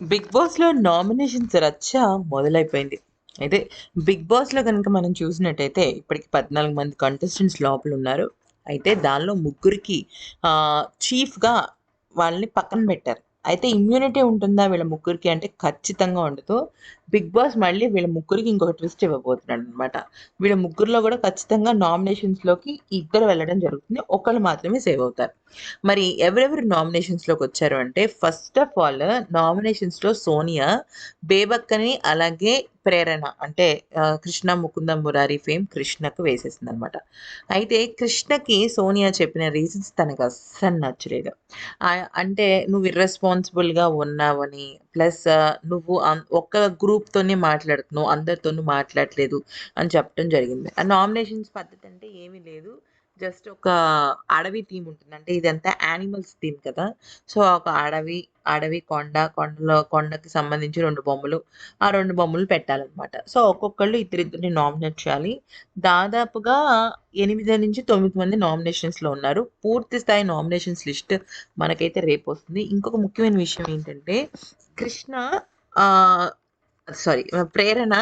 Big బాస్‌లో nominations రచ్చ మొదలైపోయింది. అయితే బిగ్ బాస్‌లో గనుక మనం చూసినట్టయితే ఇప్పటికి 14 మంది కంటెస్టెంట్స్ లోపలున్నారు. అయితే దానిలో ముగ్గురికి చీఫ్‌గా వాళ్ళని పక్కన పెట్టారు. అయితే ఇమ్యూనిటీ ఉంటుందా వీళ్ళ ముగ్గురికి అంటే ఖచ్చితంగా ఉండదు. బిగ్ బాస్ మళ్ళీ వీళ్ళ ముగ్గురికి ఇంకొక ట్విస్ట్ ఇవ్వబోతున్నాడనమాట. వీళ్ళ ముగ్గురులో కూడా ఖచ్చితంగా నామినేషన్స్‌లోకి ఇద్దరు వెళ్ళడం జరుగుతుంది. ఒకళ్ళు మాత్రమే సేవ్ అవుతారు. మరి ఎవరెవరు నామినేషన్స్‌లోకొచ్చారు అంటే ఫస్ట్ ఆఫ్ ఆల్ నామినేషన్స్‌లో సోనియా, బేబక్కని అలాగే ప్రేరణ అంటే కృష్ణ ముకుంద మురారి ఫేమ్ కృష్ణకు వేసేసింది అనమాట అయితే కృష్ణకి సోనియా చెప్పిన రీజన్స్ తనకు అస్సలు నచ్చలేదు. అంటే నువ్వు ఇర్రెస్పాన్సిబుల్‌గా ఉన్నావని ప్లస్ నువ్వు ఒక్క గ్రూప్‌తోనే మాట్లాడుతున్నావు. అందరితోనూ మాట్లాడట్లేదు అని చెప్పడం జరిగింది. ఆ నామినేషన్స్ పద్ధతి అంటే ఏమీ లేదు. జస్ట్ ఒక అడవి థీమ్ ఉంటుంది. అంటే ఇదంతా యానిమల్స్ థీమ్ కదా! సో, ఒక అడవి, అడవి, కొండ, కొండలో కొండకి సంబంధించి రెండు బొమ్మలు. ఆ రెండు బొమ్మలు పెట్టాలన్నమాట సో, ఒక్కొక్కళ్ళు ఇద్దరిద్దరిని నామినేట్ చేయాలి. దాదాపుగా 8-9 మంది నామినేషన్స్‌లో ఉన్నారు. పూర్తి స్థాయి నామినేషన్స్ లిస్ట్ మనకైతే రేపు వస్తుంది ఇంకొక ముఖ్యమైన విషయం ఏంటంటే కృష్ణ సారీ ప్రేరణ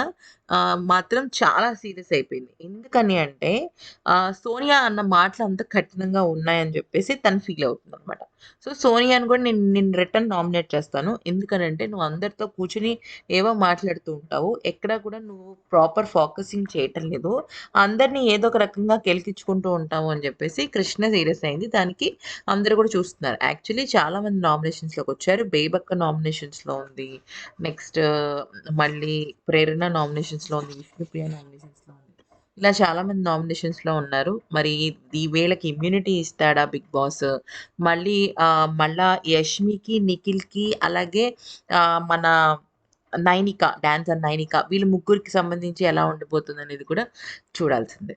మాత్రం చాలా సీరియస్ అయిపోయింది. ఎందుకని అంటే సోనియా అన్న మాటలు అంత కఠినంగా ఉన్నాయని చెప్పేసి తను ఫీల్ అవుతుందనమాట. సో, సోనియాని కూడా నేను నేను రిటర్న్ నామినేట్ చేస్తాను. ఎందుకనంటే నువ్వు అందరితో కూర్చుని ఏవో మాట్లాడుతూ ఉంటావు. ఎక్కడా కూడా నువ్వు ప్రాపర్ ఫోకసింగ్ చేయటం లేదు. అందరిని ఏదో ఒక రకంగా కెలికించుకుంటూ ఉంటావు అని చెప్పేసి కృష్ణ సీరియస్ అయింది. దానికి అందరూ కూడా చూస్తున్నారు. యాక్చువల్లీ చాలామంది నామినేషన్స్‌లోకొచ్చారు. బేబక్క నామినేషన్స్‌లో ఉంది. నెక్స్ట్ మళ్ళీ ప్రేరణ నామినేషన్ నామినేషన్స్‌లో ఉంది. విష్ణుప్రియ నామినేషన్స్‌లో ఉంది. ఇలా చాలామంది నామినేషన్స్‌లో ఉన్నారు. మరి ఈ వీళ్ళకి ఇమ్యూనిటీ ఇస్తాడా బిగ్ బాస్? మళ్ళీ మళ్ళా యష్మికి, నిఖిల్‌కి అలాగే మన నైనిక డాన్సర్ నైనిక వీళ్ళు ముగ్గురికి సంబంధించి ఎలా ఉండబోతుందనేది కూడా చూడాల్సిందే.